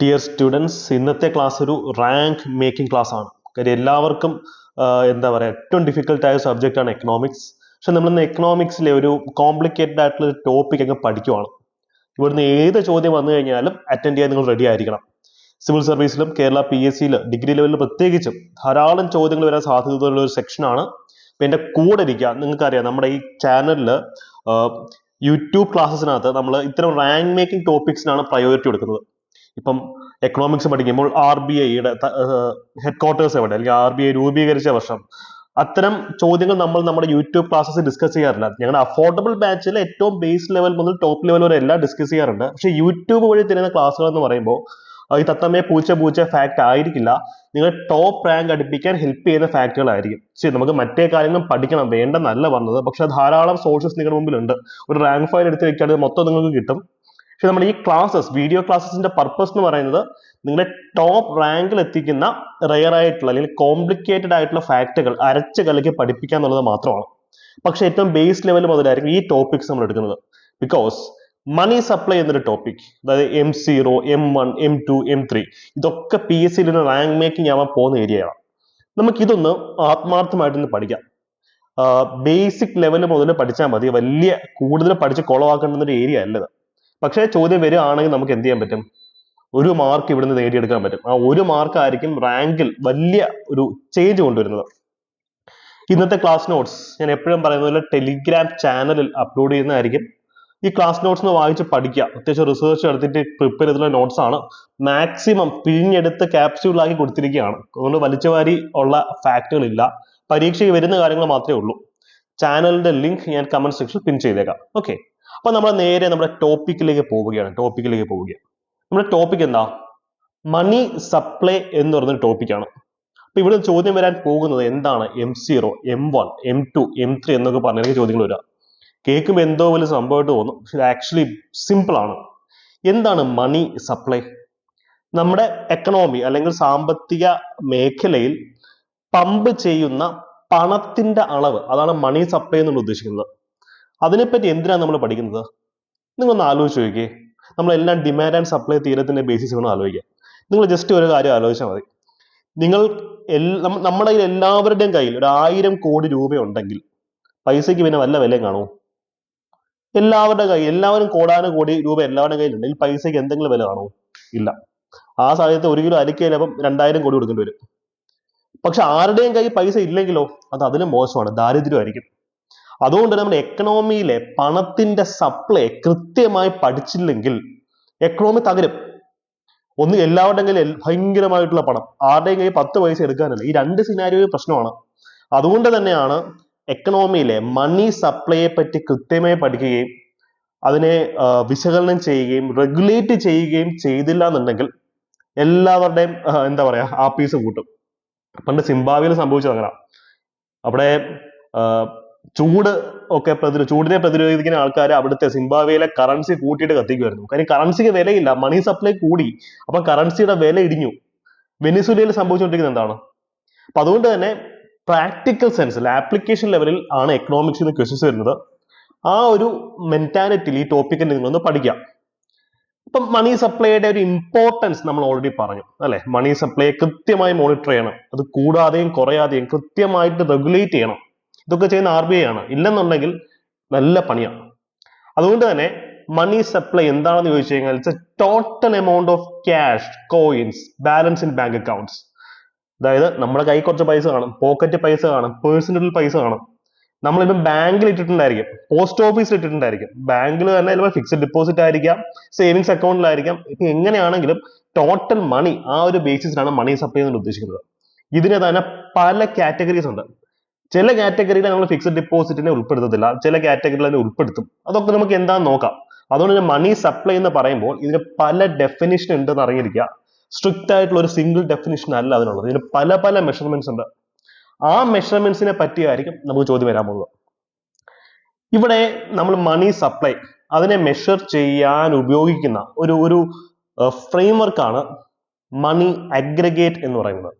Dear students ഇന്നത്തെ class ഒരു rank making class ആണ്. കാര്യം എല്ലാവർക്കും എന്താ പറയുക ഏറ്റവും ഡിഫിക്കൽട്ടായ സബ്ജക്റ്റ് ആണ് എക്കണോമിക്സ് പക്ഷെ നമ്മൾ ഇന്ന് എക്കണോമിക്സിലെ ഒരു കോംപ്ലിക്കേറ്റഡ് ആയിട്ടുള്ള ടോപ്പിക് അങ്ങ് പഠിക്കുവാണ്. ഇവിടുന്ന് ഏത് ചോദ്യം വന്നു കഴിഞ്ഞാലും അറ്റൻഡ് ചെയ്യാൻ നിങ്ങൾ റെഡി ആയിരിക്കണം. സിവിൽ സർവീസിലും കേരള പി എസ് സിയിൽ ഡിഗ്രി ലെവലിൽ പ്രത്യേകിച്ചും ധാരാളം ചോദ്യങ്ങൾ വരാൻ സാധ്യതയുള്ള ഒരു സെക്ഷനാണ് അപ്പൊ എന്റെ കൂടെ ഇരിക്കുക നിങ്ങൾക്കറിയാം നമ്മുടെ ഈ ചാനലിൽ യൂട്യൂബ് ക്ലാസ്സിനകത്ത് നമ്മൾ ഇത്തരം റാങ്ക് മേക്കിംഗ് ടോപ്പിക്സിനാണ് പ്രയോറിറ്റി കൊടുക്കുന്നത്. ഇപ്പം എക്കണോമിക്സ് പഠിക്കുമ്പോൾ ആർ ബി ഐയുടെ ഹെഡ് ക്വാർട്ടേഴ്സ് എവിടെ? അല്ലെങ്കിൽ ആർ ബി ഐ രൂപീകരിച്ച വർഷം. അത്തരം ചോദ്യങ്ങൾ നമ്മൾ നമ്മുടെ യൂട്യൂബ് ക്ലാസ്സസ് ഡിസ്കസ് ചെയ്യാറില്ല. ഞങ്ങളുടെ അഫോർഡബിൾ ബാച്ചിൽ ഏറ്റവും ബേസ് ലെവൽ മുതൽ ടോപ്പ് ലെവൽ വരെ എല്ലാം ഡിസ്കസ് ചെയ്യാറുണ്ട്. പക്ഷേ യൂട്യൂബ് വഴി തരുന്ന ക്ലാസ്സുകൾ എന്ന് പറയുമ്പോൾ ഈ തത്തമ്മയെ പൂച്ച പൂച്ച ഫാക്ട് ആയിരിക്കില്ല. നിങ്ങൾ ടോപ്പ് റാങ്ക് അടുപ്പിക്കാൻ ഹെൽപ്പ് ചെയ്യുന്ന ഫാക്ടുകളായിരിക്കും ശരി നമുക്ക് മറ്റേ കാര്യങ്ങളും പഠിക്കണം. വേണ്ടെന്നല്ല പറഞ്ഞത് പക്ഷെ ധാരാളം സോഴ്സസ് നിങ്ങളുടെ മുമ്പിലുണ്ട്. ഒരു റാങ്ക് ഫയൽ എടുത്ത് വെക്കുകയാണെങ്കിൽ മൊത്തം നിങ്ങൾക്ക് കിട്ടും. പക്ഷെ നമ്മുടെ ഈ ക്ലാസ്സസ് വീഡിയോ ക്ലാസ്സസിന്റെ പർപ്പസ് എന്ന് പറയുന്നത് നിങ്ങളുടെ ടോപ്പ് റാങ്കിൽ എത്തിക്കുന്ന റയർ ആയിട്ടുള്ള അല്ലെങ്കിൽ കോംപ്ലിക്കേറ്റഡ് ആയിട്ടുള്ള ഫാക്റ്റുകൾ അരച്ച് കലക്കി പഠിപ്പിക്കുക എന്നുള്ളത് മാത്രമാണ്. പക്ഷെ ഏറ്റവും ബേസ് ലെവൽ മുതലായിരിക്കും ഈ ടോപ്പിക്സ് നമ്മൾ എടുക്കുന്നത്. ബിക്കോസ് മണി സപ്ലൈ എന്നൊരു ടോപ്പിക് അതായത് M zero M one M two M three ഇതൊക്കെ പി എസ് സിയിൽ റാങ്ക് മേക്കിംഗ് ആവാൻ പോകുന്ന ഏരിയയാണ് നമുക്കിതൊന്ന് ആത്മാർത്ഥമായിട്ടൊന്ന് പഠിക്കാം. ബേസിക് ലെവൽ മുതൽ പഠിച്ചാൽ മതി. വലിയ കൂടുതൽ പഠിച്ച് കുളവാക്കേണ്ടുന്നൊരു ഏരിയ അല്ലത് പക്ഷേ ചോദ്യം വരികയാണെങ്കിൽ നമുക്ക് എന്ത് ചെയ്യാൻ പറ്റും? ഒരു മാർക്ക് ഇവിടുന്ന് നേടിയെടുക്കാൻ പറ്റും. ആ ഒരു മാർക്ക് ആയിരിക്കും റാങ്കിൽ വലിയ ഒരു ചേഞ്ച് കൊണ്ടുവരുന്നത്. ഇന്നത്തെ ക്ലാസ് നോട്ട്സ് ഞാൻ എപ്പോഴും പറയുന്നത് പോലെ ടെലിഗ്രാം ചാനലിൽ അപ്ലോഡ് ചെയ്യുന്നതായിരിക്കും. ഈ ക്ലാസ് നോട്ട്സ് ഒന്ന് വായിച്ച് പഠിക്കുക. അത്യാവശ്യം റിസർച്ച് നടത്തിയിട്ട് പ്രിപ്പയർ ചെയ്തിട്ടുള്ള നോട്ട്സ് ആണ്. മാക്സിമം പിഴിഞ്ഞെടുത്ത് ക്യാപ്സ്യൂളാക്കി കൊടുത്തിരിക്കുകയാണ്. അതുകൊണ്ട് വലിച്ചുവാരി ഉള്ള ഫാക്റ്റുകളില്ല പരീക്ഷയ്ക്ക് വരുന്ന കാര്യങ്ങൾ മാത്രമേ ഉള്ളൂ. ചാനലിന്റെ ലിങ്ക് ഞാൻ കമന്റ് സെക്ഷനിൽ പിൻ ചെയ്തേക്കാം. ഓക്കെ അപ്പൊ നമ്മൾ നേരെ നമ്മുടെ ടോപ്പിക്കിലേക്ക് പോവുകയാണ്. ടോപ്പിക്കിലേക്ക് പോവുകയാണ്. നമ്മുടെ ടോപ്പിക് എന്താ? മണി സപ്ലൈ എന്ന് പറയുന്ന ടോപ്പിക്കാണ് അപ്പൊ ഇവിടെ ചോദ്യം വരാൻ പോകുന്നത് എന്താണ്? M zero M one M two M three എന്നൊക്കെ പറഞ്ഞ ചോദ്യങ്ങൾ വരാം. കേൾക്കുമ്പോൾ എന്തോ വലിയ സംഭവമായിട്ട് തോന്നും. പക്ഷെ ഇത് ആക്ച്വലി സിമ്പിളാണ് എന്താണ് മണി സപ്ലൈ നമ്മുടെ എക്കണോമി അല്ലെങ്കിൽ സാമ്പത്തിക മേഖലയിൽ പമ്പ് ചെയ്യുന്ന പണത്തിന്റെ അളവ് അതാണ് മണി സപ്ലൈ എന്നുള്ള ഉദ്ദേശിക്കുന്നത്. അതിനെപ്പറ്റി എന്തിനാണ് നമ്മൾ പഠിക്കുന്നത്? നിങ്ങളൊന്ന് ആലോചിച്ച് നോക്കിയേ നമ്മളെല്ലാം ഡിമാൻഡ് ആൻഡ് സപ്ലൈ തീരത്തിന്റെ ബേസിസ് വേണം ആലോചിക്കാം. നിങ്ങൾ ജസ്റ്റ് ഒരു കാര്യം ആലോചിച്ചാൽ മതി. നിങ്ങൾ നമ്മുടെ കയ്യിൽ എല്ലാവരുടെയും കയ്യിൽ ഒരു ആയിരം കോടി രൂപ ഉണ്ടെങ്കിൽ പൈസയ്ക്ക് പിന്നെ വല്ല വിലയും കാണുമോ? എല്ലാവരുടെ കയ്യിൽ എല്ലാവരും കോടാനും കോടി രൂപ എല്ലാവരുടെ കയ്യിൽ ഉണ്ടെങ്കിൽ പൈസയ്ക്ക് എന്തെങ്കിലും വില കാണുമോ? ഇല്ല. ആ സാഹചര്യത്തിൽ ഒരു കിലോ അരിക്കയിൽ അപ്പം രണ്ടായിരം കോടി കൊടുക്കേണ്ടി വരും. പക്ഷെ ആരുടെയും കയ്യിൽ പൈസ ഇല്ലെങ്കിലോ? അത് അതിലും മോശമാണ്. ദാരിദ്ര്യമായിരിക്കും അതുകൊണ്ട് നമ്മുടെ എക്കണോമിയിലെ പണത്തിന്റെ സപ്ലൈ കൃത്യമായി പഠിച്ചില്ലെങ്കിൽ എക്കണോമി തകരും. ഒന്ന് എല്ലാവരുടെയും കയ്യിൽ ഭയങ്കരമായിട്ടുള്ള പണം. ആരുടെയും കയ്യിൽ പത്ത് പൈസ എടുക്കാനല്ല. ഈ രണ്ട് സിനാരിയോ പ്രശ്നമാണ്. അതുകൊണ്ട് തന്നെയാണ് എക്കണോമിയിലെ മണി സപ്ലൈയെ പറ്റി കൃത്യമായി പഠിക്കുകയും അതിനെ ആ, വിശകലനം ചെയ്യുകയും റെഗുലേറ്റ് ചെയ്യുകയും ചെയ്തില്ല എന്നുണ്ടെങ്കിൽ എല്ലാവരുടെയും ആ, എന്താ പറയാ ആപ്പീസ് കൂട്ടും പണ്ട് സിംബാബ്വേയിൽ സംഭവിച്ചത് അങ്ങനെ അവിടെ ആ, ചൂട് ഒക്കെ പ്രതിരോ ചൂടിനെ പ്രതിരോധിക്കുന്ന ആൾക്കാർ അവിടുത്തെ സിംബാബ്വേയിലെ കറൻസി കൂട്ടിയിട്ട് കത്തിക്കുമായിരുന്നു കാര്യം കറൻസിക്ക് വിലയില്ല മണി സപ്ലൈ കൂടി. അപ്പൊ കറൻസിയുടെ വില ഇടിഞ്ഞു. വെനിസുലയിൽ സംഭവിച്ചുകൊണ്ടിരിക്കുന്നത് എന്താണ്? അപ്പൊ അതുകൊണ്ട് തന്നെ പ്രാക്ടിക്കൽ സെൻസിൽ ആപ്ലിക്കേഷൻ ലെവലിൽ ആണ് എക്കണോമിക്സിൽ നിന്ന് ക്വസ്റ്റ്യൻസ് വരുന്നത്. ആ ഒരു മെന്റാലിറ്റിയിൽ ഈ ടോപ്പിക്കിൽ നിങ്ങളൊന്ന് പഠിക്കാം. ഇപ്പം മണി സപ്ലൈയുടെ ഒരു ഇമ്പോർട്ടൻസ് നമ്മൾ ഓൾറെഡി പറഞ്ഞു അല്ലെ? മണി സപ്ലൈയെ കൃത്യമായി മോണിറ്റർ ചെയ്യണം. അത് കൂടാതെയും കുറയാതെയും കൃത്യമായിട്ട് റെഗുലേറ്റ് ചെയ്യണം. ഇതൊക്കെ ചെയ്യുന്ന ആർ ബി ഐ ആണ്. ഇല്ലെന്നുണ്ടെങ്കിൽ നല്ല പണിയാണ് അതുകൊണ്ട് തന്നെ മണി സപ്ലൈ എന്താണെന്ന് ചോദിച്ചു കഴിഞ്ഞാൽ it's a total amount of cash coins balance in bank accounts അതായത് നമ്മുടെ കൈ കുറച്ച് പൈസ കാണും പോക്കറ്റ് പൈസ കാണും പേഴ്സണൽ പൈസ കാണും. നമ്മളിപ്പം ബാങ്കിൽ ഇട്ടിട്ടുണ്ടായിരിക്കും പോസ്റ്റ് ഓഫീസിൽ ഇട്ടിട്ടുണ്ടായിരിക്കും. ബാങ്കിൽ തന്നെ ചിലപ്പോൾ ഫിക്സഡ് ഡിപ്പോസിറ്റ് ആയിരിക്കാം സേവിങ്സ് അക്കൗണ്ടിലായിരിക്കാം ഇപ്പൊ എങ്ങനെയാണെങ്കിലും ടോട്ടൽ മണി ആ ഒരു ബേസിസിലാണ് മണി സപ്ലൈ എന്ന് ഉദ്ദേശിക്കുന്നത്. ഇതിന് തന്നെ പല കാറ്റഗറീസ് ഉണ്ട്. ചില കാറ്റഗറിയിൽ നമ്മൾ ഫിക്സഡ് ഡിപ്പോസിറ്റിനെ ഉൾപ്പെടുത്തത്തില്ല. ചില കാറ്റഗറിയിൽ അതിനെ ഉൾപ്പെടുത്തും. അതൊക്കെ നമുക്ക് എന്താണെന്ന് നോക്കാം. അതുകൊണ്ട് തന്നെ മണി സപ്ലൈ എന്ന് പറയുമ്പോൾ ഇതിന് പല ഡെഫിനിഷൻ ഉണ്ടെന്ന് അറിഞ്ഞിരിക്കുക. സ്ട്രിക്റ്റ് ആയിട്ടുള്ള ഒരു സിംഗിൾ ഡെഫിനിഷൻ അല്ല അതിനുള്ളത്. ഇതിന് പല പല മെഷർമെന്റ്സ് ഉണ്ട്. ആ മെഷർമെന്റ്സിനെ പറ്റിയായിരിക്കും നമുക്ക് ചോദ്യം വരാൻ പോകുന്നത്. ഇവിടെ നമ്മൾ മണി സപ്ലൈ അതിനെ മെഷർ ചെയ്യാൻ ഉപയോഗിക്കുന്ന ഒരു ഒരു ഫ്രെയിംവർക്കാണ് മണി അഗ്രഗേറ്റ് എന്ന് പറയുന്നത്.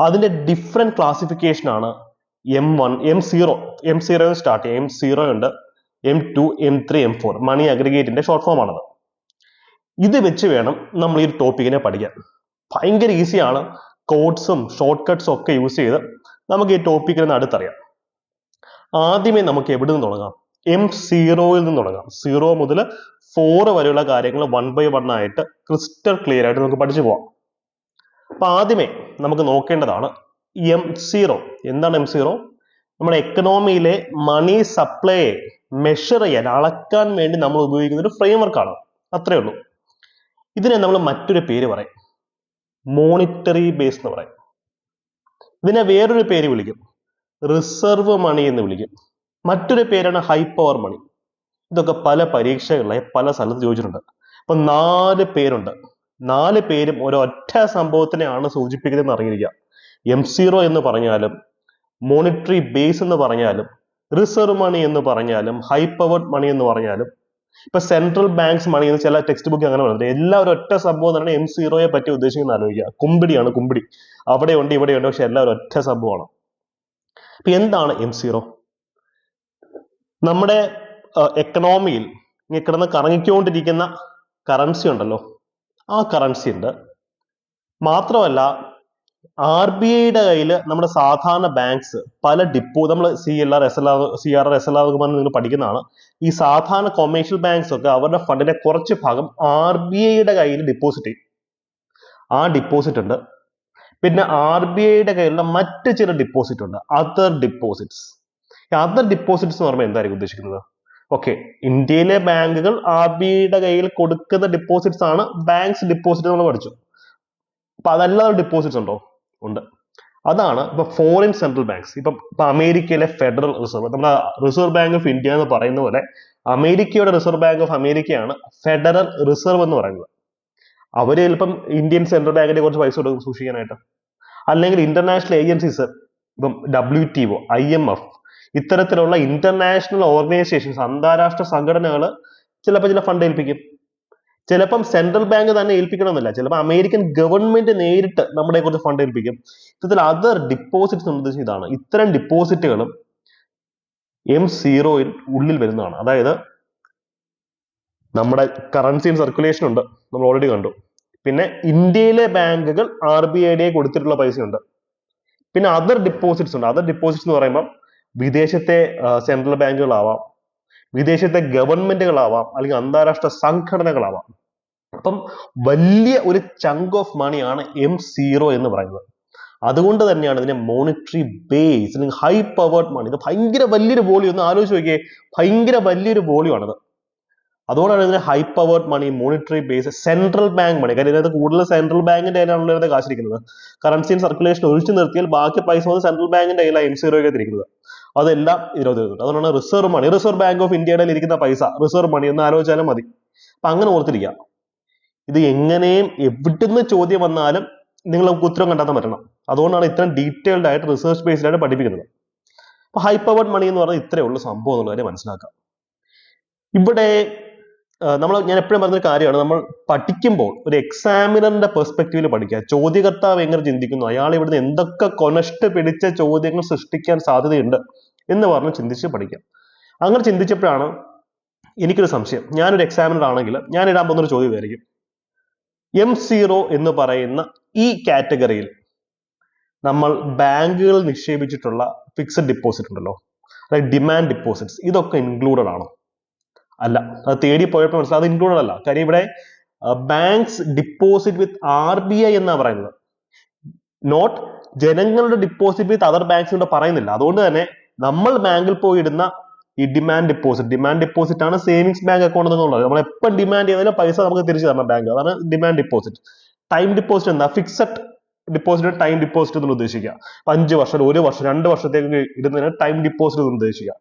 അതിന്റെ ഡിഫറെന്റ് ക്ലാസിഫിക്കേഷൻ ആണ് M one M zero M zero start ചെയ്യാം. എം സീറോ ഉണ്ട്. M two M three M four money അഗ്രിഗേറ്റിന്റെ short form ആണത്. ഇത് വെച്ച് വേണം നമ്മൾ ഈ ടോപ്പിക്കിനെ പഠിക്കാൻ. ഭയങ്കര ഈസിയാണ് കോഡ്സും ഷോർട്ട് കട്ട്സും ഒക്കെ യൂസ് ചെയ്ത് നമുക്ക് ഈ ടോപ്പിക്കിനെ അടുത്തറിയാം. ആദ്യമേ നമുക്ക് എവിടെ നിന്ന് തുടങ്ങാം എം സീറോയിൽ നിന്ന് തുടങ്ങാം. സീറോ മുതൽ ഫോർ വരെയുള്ള കാര്യങ്ങൾ വൺ ബൈ വൺ ആയിട്ട് ക്രിസ്റ്റൽ ക്ലിയർ ആയിട്ട് നമുക്ക് പഠിച്ചു പോവാം. അപ്പൊ ആദ്യമേ നമുക്ക് നോക്കേണ്ടതാണ് എം സീറോ എന്താണ് എം സീറോ നമ്മുടെ എക്കണോമിയിലെ മണി സപ്ലൈയെ മെഷർ ചെയ്യാൻ അളക്കാൻ വേണ്ടി നമ്മൾ ഉപയോഗിക്കുന്ന ഒരു ഫ്രെയിംവർക്ക് ആണ്. അത്രേ ഉള്ളൂ. ഇതിനെ നമ്മൾ മറ്റൊരു പേര് പറയും. മോണിറ്ററി ബേസ് എന്ന് പറയും. ഇതിനെ വേറൊരു പേര് വിളിക്കും. റിസർവ് മണി എന്ന് വിളിക്കും. മറ്റൊരു പേരാണ് ഹൈ പവർ മണി ഇതൊക്കെ പല പരീക്ഷകളിലെ പല സ്ഥലത്ത് ചോദിച്ചിട്ടുണ്ട്. അപ്പൊ നാല് പേരുണ്ട്. നാല് പേരും ഒരൊറ്റ സംഭവത്തിനെയാണ് സൂചിപ്പിക്കുന്നതെന്ന് അറിഞ്ഞിരിക്കുക. എം സീറോ എന്ന് പറഞ്ഞാലും മോണിറ്ററി ബേസ് എന്ന് പറഞ്ഞാലും റിസർവ് മണി എന്ന് പറഞ്ഞാലും ഹൈ പവേർഡ് മണി എന്ന് പറഞ്ഞാലും ഇപ്പൊ സെൻട്രൽ ബാങ്ക്സ് മണി എന്ന് ചില ടെക്സ്റ്റ് ബുക്ക് അങ്ങനെ പറയുന്നത് എല്ലാവരും ഒറ്റ സംഭവം തന്നെ എം സീറോയെ പറ്റി ഉദ്ദേശിക്കുന്ന ആലോചിക്കുക. കുമ്പിടിയാണ് കുമ്പിടി. അവിടെ ഉണ്ട് ഇവിടെ ഉണ്ട് പക്ഷെ എല്ലാവരും ഒറ്റ സംഭവമാണ്. ഇപ്പൊ എന്താണ് എം സീറോ നമ്മുടെ എക്കണോമിയിൽ ഇങ്ങനെ കിടന്ന് കറങ്ങിക്കൊണ്ടിരിക്കുന്ന കറൻസി ഉണ്ടല്ലോ. ആ കറൻസി ഉണ്ട്. മാത്രമല്ല ആർ ബി ഐയുടെ കയ്യിൽ നമ്മുടെ സാധാരണ ബാങ്ക്സ് പല ഡിപ്പോ നമ്മൾ C L R S L R C R R S L R എന്ന് പറഞ്ഞ് നിങ്ങൾ പഠിക്കുന്നതാണ്. ഈ സാധാരണ കൊമേഴ്ഷ്യൽ ബാങ്ക്സ് ഒക്കെ അവരുടെ ഫണ്ടിന്റെ കുറച്ച് ഭാഗം ആർ ബി ഐയുടെ കയ്യിൽ ഡിപ്പോസിറ്റ് ചെയ്യും. ആ ഡിപ്പോസിറ്റ് ഉണ്ട്. പിന്നെ ആർ ബി ഐയുടെ കയ്യിലുള്ള മറ്റ് ചില ഡിപ്പോസിറ്റ് ഉണ്ട്. അതർ ഡിപ്പോസിറ്റ്സ് അതർ ഡിപ്പോസിറ്റ്സ് എന്ന് പറയുമ്പോൾ എന്തായിരിക്കും ഉദ്ദേശിക്കുന്നത്? ഓക്കെ ഇന്ത്യയിലെ ബാങ്കുകൾ ആർ ബി ഐയുടെ കയ്യിൽ കൊടുക്കുന്ന ഡിപ്പോസിറ്റ്സ് ആണ് ബാങ്ക്സ് ഡിപ്പോസിറ്റ് നമ്മൾ പഠിച്ചു. അപ്പൊ അതല്ലാതെ ഡിപ്പോസിറ്റ്സ് ഉണ്ടോ? ഉണ്ട്. അതാണ് ഇപ്പൊ ഫോറിൻ സെൻട്രൽ ബാങ്ക്സ് ഇപ്പൊ ഇപ്പൊ അമേരിക്കയിലെ ഫെഡറൽ റിസർവ് നമ്മുടെ റിസർവ് ബാങ്ക് ഓഫ് ഇന്ത്യ എന്ന് പറയുന്ന പോലെ അമേരിക്കയുടെ റിസർവ് ബാങ്ക് ഓഫ് അമേരിക്കയാണ് ഫെഡറൽ റിസർവ് എന്ന് പറയുന്നത്. അവർ ചിലപ്പം ഇന്ത്യൻ സെൻട്രൽ ബാങ്കിന്റെ കുറച്ച് പൈസ കൊടുക്കും സൂക്ഷിക്കാനായിട്ട്. അല്ലെങ്കിൽ ഇന്റർനാഷണൽ ഏജൻസീസ് ഇപ്പം W T O I M F ഇത്തരത്തിലുള്ള ഇന്റർനാഷണൽ ഓർഗനൈസേഷൻസ് അന്താരാഷ്ട്ര സംഘടനകൾ ചിലപ്പോൾ ചില ഫണ്ട് ഏൽപ്പിക്കും. ചിലപ്പം സെൻട്രൽ ബാങ്ക് തന്നെ ഏൽപ്പിക്കണമെന്നില്ല. ചിലപ്പോൾ അമേരിക്കൻ ഗവൺമെന്റ് നേരിട്ട് നമ്മുടെ കുറച്ച് ഫണ്ട് ഏൽപ്പിക്കും. ഇത്തരത്തിൽ അതർ ഡിപ്പോസിറ്റ്സ് ഉദ്ദേശിച്ചത് ഇതാണ്. ഇത്തരം ഡിപ്പോസിറ്റുകളും എം സീറോയിൽ ഉള്ളിൽ വരുന്നതാണ്. അതായത് നമ്മുടെ കറൻസിയും സർക്കുലേഷൻ ഉണ്ട്. നമ്മൾ ഓൾറെഡി കണ്ടു. പിന്നെ ഇന്ത്യയിലെ ബാങ്കുകൾ ആർ ബി ഐയുടെ കൊടുത്തിട്ടുള്ള പൈസയുണ്ട്. പിന്നെ അതർ ഡിപ്പോസിറ്റ്സ് ഉണ്ട്. അതർ ഡിപ്പോസിറ്റ്സ് എന്ന് പറയുമ്പോൾ വിദേശത്തെ സെൻട്രൽ ബാങ്കുകളാവാം വിദേശത്തെ ഗവൺമെന്റുകളാവാം അല്ലെങ്കിൽ അന്താരാഷ്ട്ര സംഘടനകളാവാം. അപ്പം വലിയ ഒരു ചങ്ക് ഓഫ് മണിയാണ് എം സീറോ എന്ന് പറയുന്നത്. അതുകൊണ്ട് തന്നെയാണ് ഇതിനെ മോണിറ്ററി ബേസ് അല്ലെങ്കിൽ ഹൈ പവേർഡ് മണി ഇത് ഭയങ്കര വലിയൊരു വോളിയം ഒന്ന് ആലോചിച്ച് നോക്കിയേ ഭയങ്കര വലിയൊരു വോളിയം ആണിത്. അതുകൊണ്ടാണ് ഇതിനെ high powered money monetary base central bank money കാര്യം ഇതിനകത്ത് കൂടുതൽ സെൻട്രൽ ബാങ്കിന്റെ കയ്യിലാണല്ലോ ഇതിനകത്ത് കാശിരിക്കുന്നത്. കറൻസിയും സർക്കുലേഷൻ ഒഴിച്ചു നിർത്തിയാൽ ബാക്കി പൈസ വന്ന് സെൻട്രൽ ബാങ്കിന്റെ കയ്യിലാണ് എം സീറോയ്ക്ക് ഇരിക്കുന്നത്. അതെല്ലാം ഇതിനകത്ത് വരുന്നുണ്ട് അതുകൊണ്ടാണ് reserve money reserve bank of ഇന്ത്യയുടെ ഇരിക്കുന്ന പൈസ റിസർവ് മണി എന്ന് ആലോചിച്ചാലും മതി. അപ്പൊ അങ്ങനെ ഓർത്തിരിക്കുക ഇത് എങ്ങനെയും എവിടുന്ന് ചോദ്യം വന്നാലും നിങ്ങൾ നമുക്ക് ഉത്തരം കണ്ടെത്താൻ പറ്റണം. അതുകൊണ്ടാണ് ഇത്രയും ഡീറ്റെയിൽഡ് ആയിട്ട് റിസർച്ച് ബേസ്ഡായിട്ട് പഠിപ്പിക്കുന്നത്. അപ്പൊ ഹൈ പവർഡ് മണി എന്ന് പറഞ്ഞാൽ ഇത്രയേ ഉള്ളൂ സംഭവം എന്നുള്ള കാര്യം മനസ്സിലാക്കാം ഇവിടെ നമ്മൾ ഞാൻ എപ്പോഴും പറഞ്ഞൊരു കാര്യമാണ്. നമ്മൾ പഠിക്കുമ്പോൾ ഒരു എക്സാമിനറിന്റെ പെർസ്പെക്റ്റീവിൽ പഠിക്കുക. ചോദ്യകർത്താവ് എങ്ങനെ ചിന്തിക്കുന്നു? അയാൾ ഇവിടുന്ന് എന്തൊക്കെ കൊനഷ്ട് പിടിച്ച ചോദ്യങ്ങൾ സൃഷ്ടിക്കാൻ സാധ്യതയുണ്ട് എന്ന് പറഞ്ഞ് ചിന്തിച്ച് പഠിക്കാം അങ്ങനെ ചിന്തിച്ചപ്പോഴാണ് എനിക്കൊരു സംശയം. ഞാനൊരു എക്സാമിനർ ആണെങ്കിൽ ഞാൻ ഇടാൻ പോകുന്ന ഒരു ചോദ്യം ഇതായിരിക്കും. എം സീറോ എന്ന് പറയുന്ന ഈ കാറ്റഗറിയിൽ നമ്മൾ ബാങ്കുകൾ നിക്ഷേപിച്ചിട്ടുള്ള ഫിക്സഡ് ഡിപ്പോസിറ്റ് ഉണ്ടല്ലോ. അതായത് ഡിമാൻഡ് ഡിപ്പോസിറ്റ്സ് ഇതൊക്കെ ഇൻക്ലൂഡഡ് ആണോ. അല്ല അത് തേടി പോയപ്പോൾ മനസ്സിലായി. അത് ഇൻക്ലൂഡഡ് അല്ല. കാര്യം ഇവിടെ banks deposit with R B I എന്നാ പറയുന്നത്. നോട്ട് ജനങ്ങളുടെ ഡിപ്പോസിറ്റ് വിത്ത് അതർ ബാങ്ക്സ് ഇവിടെ പറയുന്നില്ല. അതുകൊണ്ട് തന്നെ നമ്മൾ ബാങ്കിൽ പോയി ഇടുന്ന ഈ ഡിമാൻഡ് ഡിപ്പോസിറ്റ് ഡിമാൻഡ് ഡിപ്പോസിറ്റ് ആണ് സേവിങ്സ് ബാങ്ക് അക്കൗണ്ട് എന്നുള്ളത് നമ്മൾ എപ്പോൾ ഡിമാൻഡ് ചെയ്താലും പൈസ നമുക്ക് തിരിച്ചു തരണം ബാങ്ക് അതാണ് ഡിമാൻഡ് ഡിപ്പോസിറ്റ് ടൈം ഡിപ്പോസിറ്റ് എന്താ? ഫിക്സഡ് ഡിപ്പോസിറ്റ് ടൈം ഡിപ്പോസിറ്റ് എന്ന് ഉദ്ദേശിക്കുക. അഞ്ച് വർഷം ഒരു വർഷം രണ്ട് വർഷത്തേക്ക് ഇടുന്നതിന് ടൈം ഡിപ്പോസിറ്റ് എന്ന് ഉദ്ദേശിക്കുക.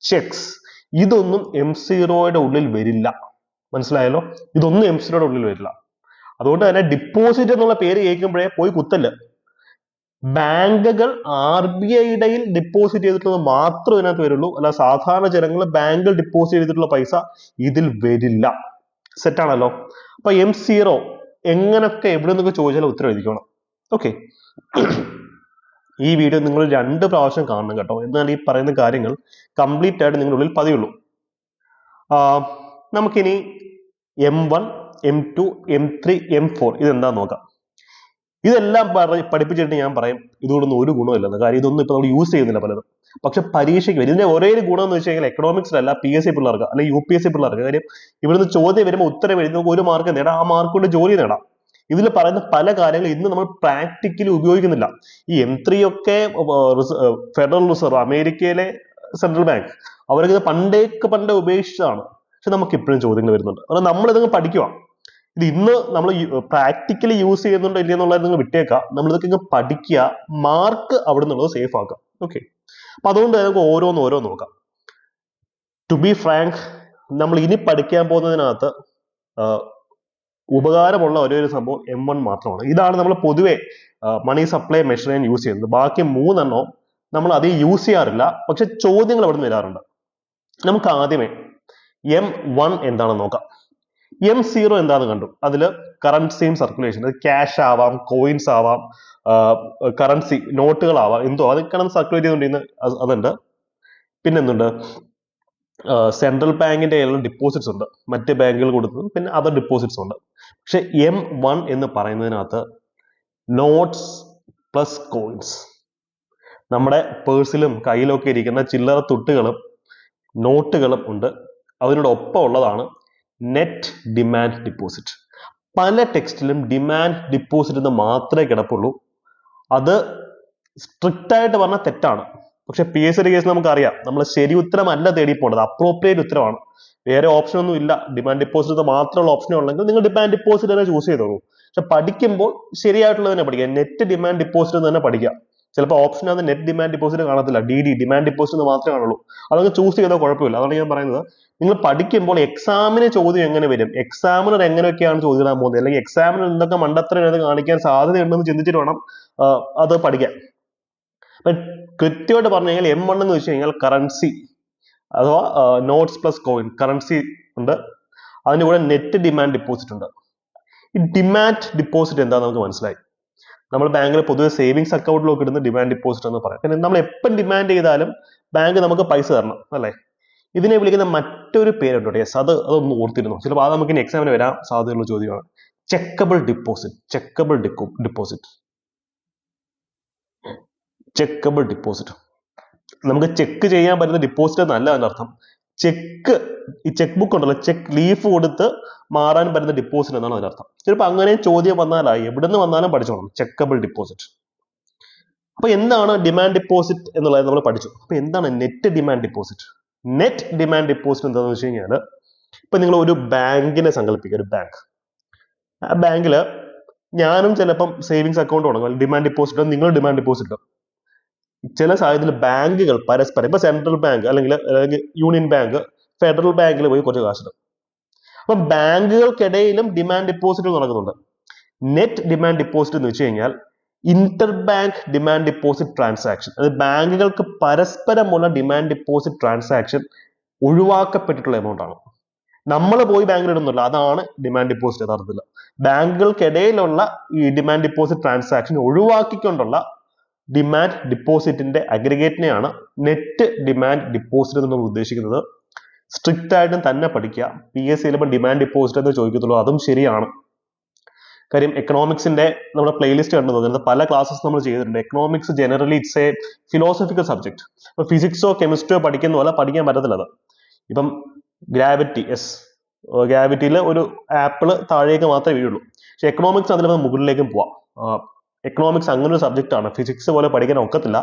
ചെക്സ് ഇതൊന്നും എം സീറോയുടെ ഉള്ളിൽ വരില്ല. മനസ്സിലായല്ലോ? ഇതൊന്നും എം സീറോയുടെ ഉള്ളിൽ വരില്ല. അതുകൊണ്ട് തന്നെ ഡിപ്പോസിറ്റ് എന്നുള്ള പേര് കേൾക്കുമ്പോഴേ പോയി കുത്തല്ല. ബാങ്കുകൾ ആർ ബി ഐയുടെയിൽ ഡിപ്പോസിറ്റ് ചെയ്തിട്ടുള്ളത് മാത്രം ഇതിനകത്ത് വരുള്ളൂ. അല്ല സാധാരണ ജനങ്ങൾ ബാങ്കിൽ ഡിപ്പോസിറ്റ് ചെയ്തിട്ടുള്ള പൈസ ഇതിൽ വരില്ല. സെറ്റ് ആണല്ലോ? അപ്പൊ എം സീറോ എങ്ങനൊക്കെ എവിടെ നിന്നൊക്കെ ചോദിച്ചാലും ഉത്തരം എഴുതിക്കണം ഓക്കെ ഈ വീഡിയോ നിങ്ങൾ രണ്ട് പ്രാവശ്യം കാണണം കേട്ടോ. എന്നാൽ ഈ പറയുന്ന കാര്യങ്ങൾ കംപ്ലീറ്റ് ആയിട്ട് നിങ്ങളുടെ ഉള്ളിൽ പതിയുള്ളൂ. നമുക്കിനി M one M two M three M four ഇതെന്താ നോക്കാം. ഇതെല്ലാം പറഞ്ഞ് പഠിപ്പിച്ചിട്ട് ഞാൻ പറയും. ഇതുകൊണ്ടൊന്നും ഒരു ഗുണമില്ലെന്ന് കാര്യം ഇതൊന്നും ഇപ്പൊ നമ്മൾ യൂസ് ചെയ്യുന്നില്ല പലരും പക്ഷെ പരീക്ഷയ്ക്ക് വരും. ഇതിന്റെ ഒരേ ഒരു ഗുണം എന്ന് വെച്ച് കഴിഞ്ഞാൽ എക്കണോമിക്സിലല്ല പി എസ് സി പിള്ളേർക്ക് അല്ലെങ്കിൽ യു പി എസ് സി പിള്ളേർക്ക്. കാര്യം ഇവിടുന്ന് ചോദ്യം വരുമ്പോൾ ഉത്തരം എഴുതി നമുക്ക് ഒരു മാർക്ക് നേടാം. ആ മാർക്ക് കൊണ്ട് ജോലി നേടാം. ഇതിൽ പറയുന്ന പല കാര്യങ്ങളും ഇന്ന് നമ്മൾ പ്രാക്ടിക്കലി ഉപയോഗിക്കുന്നില്ല. ഈ എം ത്രീ ഒക്കെ ഫെഡറൽ റിസർവ് അമേരിക്കയിലെ സെൻട്രൽ ബാങ്ക് അവരൊക്കെ പണ്ടേക്ക് പണ്ടേ ഉപേക്ഷിച്ചതാണ്. പക്ഷെ നമുക്ക് ഇപ്പോഴും ചോദ്യങ്ങൾ വരുന്നുണ്ട്. കാരണം നമ്മൾ ഇതൊക്കെ പഠിക്കുക ഇത് ഇന്ന് നമ്മൾ പ്രാക്ടിക്കലി യൂസ് ചെയ്യുന്നുണ്ടോ ഇല്ല എന്നുള്ളത് നിങ്ങൾ വിട്ടേക്കുക നമ്മൾ ഇതൊക്കെ ഇങ്ങ് പഠിക്കുക മാർക്ക് അവിടെ നിന്നുള്ളത് സേഫ് ആക്കുക ഓക്കെ അപ്പൊ അതുകൊണ്ട് നമുക്ക് ഓരോന്ന് ഓരോന്ന് നോക്കാം. ടു ബി ഫ്രാങ്ക് നമ്മൾ ഇനി പഠിക്കാൻ പോകുന്നതിനകത്ത് ഉപകാരമുള്ള ഒരേ ഒരു സംഭവം എം വൺ മാത്രമാണ്. ഇതാണ് നമ്മൾ പൊതുവെ മണി സപ്ലൈ ചെയ്യാൻ യൂസ് ചെയ്യുന്നത്. ബാക്കി മൂന്നെണ്ണവും നമ്മൾ അധികം യൂസ് ചെയ്യാറില്ല. പക്ഷെ ചോദ്യങ്ങൾ അവിടെ നിന്ന് വരാറുണ്ട്. നമുക്ക് ആദ്യമേ എം വൺ എന്താണെന്ന് നോക്കാം. എം സീറോ എന്താണെന്ന് കണ്ടു. അതിൽ കറൻസിയും സർക്കുലേഷൻ അത് ക്യാഷ് ആവാം കോയിൻസ് ആവാം കറൻസി നോട്ടുകളാവാം എന്തോ അതൊക്കെയാണ് സർക്കുലേറ്റ് ചെയ്തുകൊണ്ടിരുന്ന അതുണ്ട്. പിന്നെ എന്തുണ്ട്? സെൻട്രൽ ബാങ്കിന്റെ ഡിപ്പോസിറ്റ്സ് ഉണ്ട്. മറ്റ് ബാങ്കുകൾ കൊടുത്തത് പിന്നെ അതർ ഡിപ്പോസിറ്റ്സ് ഉണ്ട്. പക്ഷെ എം വൺ എന്ന് പറയുന്നതിനകത്ത് നോട്ട്സ് പ്ലസ് കോയിൻസ് നമ്മുടെ പേഴ്സിലും കയ്യിലൊക്കെ ഇരിക്കുന്ന ചില്ലറ തുട്ടുകളും നോട്ടുകളും ഉണ്ട്. അതിനോടൊപ്പം ഉള്ളതാണ് നെറ്റ് ഡിമാൻഡ് ഡിപ്പോസിറ്റ് പല ടെക്സ്റ്റിലും ഡിമാൻഡ് ഡിപ്പോസിറ്റ് എന്ന് മാത്രമേ കിടപ്പുള്ളൂ. അത് സ്ട്രിക്റ്റ് ആയിട്ട് പറഞ്ഞാൽ തെറ്റാണ്. പക്ഷെ പി എസ് സിയുടെ കേസ് നമുക്കറിയാം. നമ്മൾ ശരി ഉത്തരം അല്ല തേടി പോകേണ്ടത് അപ്രോപ്രിയേറ്റ് ഉത്തരമാണ്. വേറെ ഓപ്ഷൻ ഒന്നും ഇല്ല. ഡിമാൻഡ് ഡിപ്പോസിറ്റ് മാത്രമുള്ള ഓപ്ഷൻ ഉണ്ടെങ്കിൽ നിങ്ങൾ ഡിമാൻഡ് ഡിപ്പോസിറ്റ് തന്നെ ചൂസ് ചെയ്തോളൂ. പക്ഷെ പഠിക്കുമ്പോൾ ശരിയായിട്ടുള്ളത് തന്നെ പഠിക്കുക. നെറ്റ് ഡിമാൻഡ് ഡിപ്പോസിറ്റ് തന്നെ പഠിക്കുക. ചിലപ്പോൾ ഓപ്ഷൻ അത് നെറ്റ് ഡിമാൻഡ് ഡിപ്പോസിറ്റ് കാണത്തില്ല. ഡി ഡി ഡിമാൻഡ് ഡിപ്പോസിറ്റ് എന്ന് മാത്രമേ കാണുള്ളൂ. അതങ്ങ് ചൂസ് ചെയ്താൽ കുഴപ്പമില്ല. അതാണ് ഞാൻ പറയുന്നത്. നിങ്ങൾ പഠിക്കുമ്പോൾ എക്സാമിന് ചോദ്യം എങ്ങനെ വരും? എക്സാമിനർ എങ്ങനെയൊക്കെയാണ് ചോദ്യം ഇടാൻ പോകുന്നത്? അല്ലെങ്കിൽ എക്സാമിന് എന്തൊക്കെ മണ്ടത്തരം കാണിക്കാൻ സാധ്യതയുണ്ടെന്ന് ചിന്തിച്ചിട്ട് വേണം അത് പഠിക്കാൻ. കൃത്യമായിട്ട് പറഞ്ഞു കഴിഞ്ഞാൽ എം വൺ എന്ന് വെച്ച് കഴിഞ്ഞാൽ കറൻസി അഥവാ നോട്ട്സ് പ്ലസ് കോയിൻ കറൻസി ഉണ്ട്. അതിന്റെ കൂടെ നെറ്റ് ഡിമാൻഡ് ഡിപ്പോസിറ്റ് ഉണ്ട്. ഈ ഡിമാൻഡ് ഡിപ്പോസിറ്റ് എന്താണെന്ന് നമുക്ക് മനസ്സിലായി. നമ്മൾ ബാങ്കിൽ പൊതുവെ സേവിങ്സ് അക്കൗണ്ടിലൊക്കെ ഇടുന്ന ഡിമാൻഡ് ഡിപ്പോസിറ്റ് എന്ന് പറയാം. പിന്നെ നമ്മൾ എപ്പം ഡിമാൻഡ് ചെയ്താലും ബാങ്ക് നമുക്ക് പൈസ തരണം അല്ലേ? ഇതിനെ വിളിക്കുന്ന മറ്റൊരു പേരുണ്ട് യെസ് അത് അതൊന്ന് ഓർത്തിരുന്നു. ചിലപ്പോൾ അത് നമുക്ക് ഇനി എക്സാമിന് വരാൻ സാധ്യതയുള്ള ചോദ്യമാണ്. Checkable deposit checkable deposit checkable deposit നമുക്ക് ചെക്ക് ചെയ്യാൻ പറ്റുന്ന ഡിപ്പോസിറ്റ് എന്നല്ല അതിന്റെ ചെക്ക് ഈ ചെക്ക് ബുക്ക് ഉണ്ടല്ലോ ചെക്ക് ലീഫ് കൊടുത്ത് മാറാൻ പറ്റുന്ന ഡിപ്പോസിറ്റ് എന്നാണ് അതിനർത്ഥം ചിലപ്പോൾ അങ്ങനെ ചോദ്യം വന്നാലായി എവിടെ നിന്ന് വന്നാലും പഠിച്ചോണം ചെക്കബിൾ ഡിപ്പോസിറ്റ് അപ്പൊ എന്താണ് ഡിമാൻഡ് ഡിപ്പോസിറ്റ് എന്നുള്ളത് നമ്മൾ പഠിച്ചു. അപ്പൊ എന്താണ് net demand deposit net demand deposit എന്താണെന്ന് വെച്ച് കഴിഞ്ഞാൽ ഇപ്പൊ നിങ്ങൾ ഒരു ബാങ്കിനെ സങ്കല്പിക്കുക ഒരു ബാങ്ക് ആ ബാങ്കിൽ ഞാനും ചിലപ്പം സേവിങ്സ് അക്കൗണ്ട് തുടങ്ങും ഡിമാൻഡ് ഡിപ്പോസിറ്റ് നിങ്ങൾ ഡിമാൻഡ് ഡിപ്പോസിറ്റ് ചില സാഹചര്യത്തിൽ ബാങ്കുകൾ പരസ്പരം ഇപ്പൊ സെൻട്രൽ ബാങ്ക് അല്ലെങ്കിൽ അല്ലെങ്കിൽ യൂണിയൻ ബാങ്ക് ഫെഡറൽ ബാങ്കിൽ പോയി കുറച്ച് കാശിടും അപ്പൊ ബാങ്കുകൾക്കിടയിലും ഡിമാൻഡ് ഡിപ്പോസിറ്റ് നടക്കുന്നുണ്ട്. നെറ്റ് ഡിമാൻഡ് ഡിപ്പോസിറ്റ് എന്ന് വെച്ച് കഴിഞ്ഞാൽ Inter bank demand deposit transaction അത് ബാങ്കുകൾക്ക് പരസ്പരമുള്ള ഡിമാൻഡ് ഡിപ്പോസിറ്റ് ട്രാൻസാക്ഷൻ ഒഴിവാക്കപ്പെട്ടിട്ടുള്ള എമൗണ്ട് ആണ്. നമ്മൾ പോയി ബാങ്കിൽ ഇടുന്നില്ല അതാണ് ഡിമാൻഡ് ഡിപ്പോസിറ്റ് യഥാർത്ഥത്തിൽ. ബാങ്കുകൾക്കിടയിലുള്ള ഈ ഡിമാൻഡ് ഡിപ്പോസിറ്റ് ട്രാൻസാക്ഷൻ ഒഴിവാക്കിക്കൊണ്ടുള്ള ഡിമാൻഡ് ഡിപ്പോസിറ്റിന്റെ അഗ്രിഗേറ്റിനെയാണ് നെറ്റ് ഡിമാൻഡ് ഡിപ്പോസിറ്റ് എന്ന് നമ്മൾ ഉദ്ദേശിക്കുന്നത്. സ്ട്രിക്റ്റ് ആയിട്ടും തന്നെ പഠിക്കുക. പി എസ് സി ഇപ്പം ഡിമാൻഡ് ഡിപ്പോസിറ്റ് എന്ന് ചോദിക്കത്തുള്ളൂ. അതും ശരിയാണ്. കാര്യം എക്കണോമിക്സിന്റെ നമ്മുടെ പ്ലേലിസ്റ്റ് കണ്ടു നോക്കുന്നത് പല ക്ലാസ്സസ് നമ്മൾ ചെയ്തിട്ടുണ്ട്. Economics generally it's a philosophical subject ഇപ്പൊ ഫിസിക്സോ കെമിസ്ട്രിയോ പഠിക്കുന്ന പോലെ പഠിക്കാൻ പറ്റത്തില്ല അത്. ഇപ്പം ഗ്രാവിറ്റി എസ് ഗ്രാവിറ്റിയിൽ ഒരു ആപ്പിൾ താഴേക്ക് മാത്രമേ വീഴുള്ളൂ. പക്ഷെ എക്കണോമിക്സ് അതിൽ മുകളിലേക്കും പോവാം. എക്കണോമിക്സ് അങ്ങനെ ഒരു സബ്ജക്റ്റ് ആണ്. ഫിസിക്സ് പോലെ പഠിക്കാൻ ഒക്കത്തില്ല.